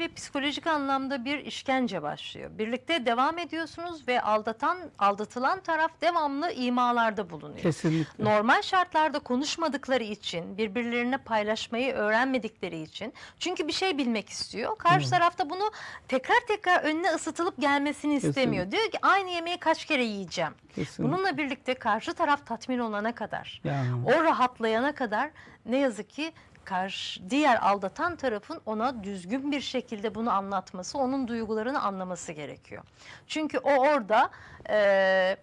ve psikolojik anlamda bir işkence başlıyor. Birlikte devam ediyorsunuz ve aldatan aldatılan taraf devamlı imalarda bulunuyor. Kesinlikle. Normal şartlarda konuşmadıkları için, birbirlerine paylaşmayı öğrenmedikleri için, çünkü bir şey bilmek istiyor. Karşı Hı. tarafta bunu tekrar tekrar önüne ısıtılıp gelmesini istemiyor. Kesinlikle. Diyor ki aynı yemeği kaç kere yiyeceğim. Kesinlikle. Bununla birlikte karşı taraf tatmin olana kadar, Yani. o rahatlayana kadar ne yazık ki karşı diğer aldatan tarafın ona düzgün bir şekilde bunu anlatması, onun duygularını anlaması gerekiyor. Çünkü o orada eee,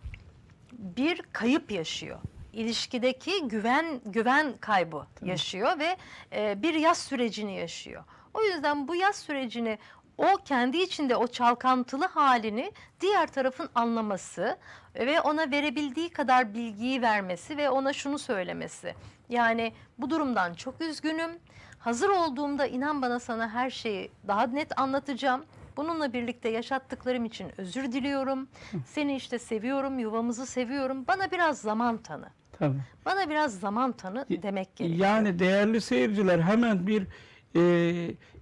bir kayıp yaşıyor. İlişkideki güven güven kaybı yaşıyor ve e, bir yaz sürecini yaşıyor. O yüzden bu yaz sürecini o kendi içinde o çalkantılı halini diğer tarafın anlaması ve ona verebildiği kadar bilgiyi vermesi ve ona şunu söylemesi. Yani bu durumdan çok üzgünüm. Hazır olduğumda inan bana sana her şeyi daha net anlatacağım. Bununla birlikte yaşattıklarım için özür diliyorum. Seni işte seviyorum, yuvamızı seviyorum. Bana biraz zaman tanı. Tabii. Bana biraz zaman tanı demek gerekiyor. Yani değerli seyirciler hemen bir e,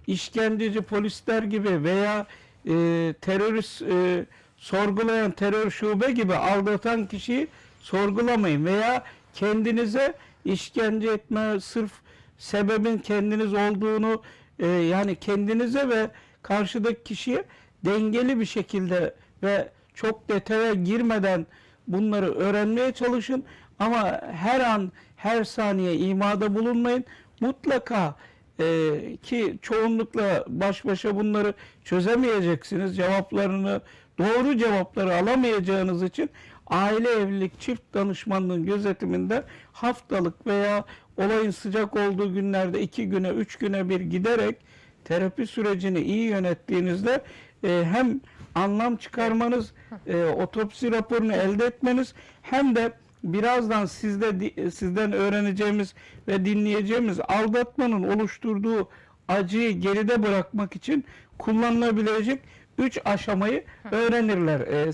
işkenceci polisler gibi veya e, terörist e, sorgulayan terör şube gibi aldatan kişiyi sorgulamayın veya kendinize işkence etme sırf sebebin kendiniz olduğunu e, yani kendinize ve karşıdaki kişiye dengeli bir şekilde ve çok detaya girmeden bunları öğrenmeye çalışın ama her an her saniye imada bulunmayın. Mutlaka e, ki çoğunlukla baş başa bunları çözemeyeceksiniz. Cevaplarını doğru cevapları alamayacağınız için aile evlilik çift danışmanlığın gözetiminde haftalık veya olayın sıcak olduğu günlerde iki güne üç güne bir giderek terapi sürecini iyi yönettiğinizde e, hem anlam çıkarmanız, e, otopsi raporunu elde etmeniz hem de birazdan sizde sizden öğreneceğimiz ve dinleyeceğimiz aldatmanın oluşturduğu acıyı geride bırakmak için kullanılabilecek üç aşamayı öğrenirler. E,